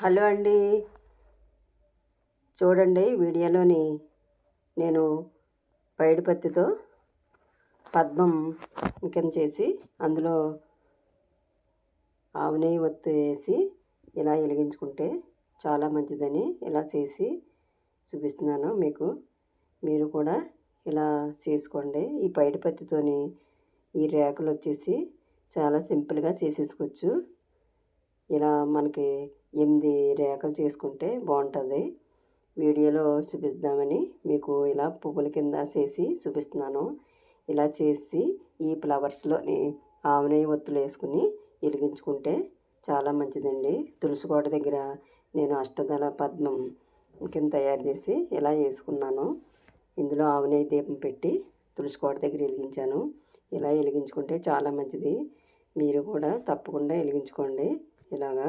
Hello అండి. చూడండి వీడియోలోని నేను పైడిపత్తితో పద్మం కింద చేసి అందులో ఆవు నెయ్యి ఒత్తు వేసి ఇలా వెలిగించుకుంటే చాలా మంచిదని ఇలా చేసి చూపిస్తున్నాను మీకు. మీరు కూడా ఇలా చేసుకోండి. ఈ పైడిపత్తితోని ఈ రేకులు వచ్చేసి చాలా సింపుల్గా చేసేసుకోవచ్చు. ఇలా మనకి ఎనిమిది రేఖలు చేసుకుంటే బాగుంటుంది. వీడియోలో చూపిద్దామని మీకు ఇలా పువ్వుల కింద చేసి చూపిస్తున్నాను. ఇలా చేసి ఈ ఫ్లవర్స్లోని ఆవునేయి ఒత్తులు వేసుకుని వెలిగించుకుంటే చాలా మంచిదండి. తులసి కోట దగ్గర నేను అష్టదళ పద్మం కింద తయారు చేసి ఇలా వేసుకున్నాను. ఇందులో ఆవునేయి దీపం పెట్టి తులసి కోట దగ్గర వెలిగించాను. ఇలా వెలిగించుకుంటే చాలా మంచిది. మీరు కూడా తప్పకుండా వెలిగించుకోండి. ఇలాగా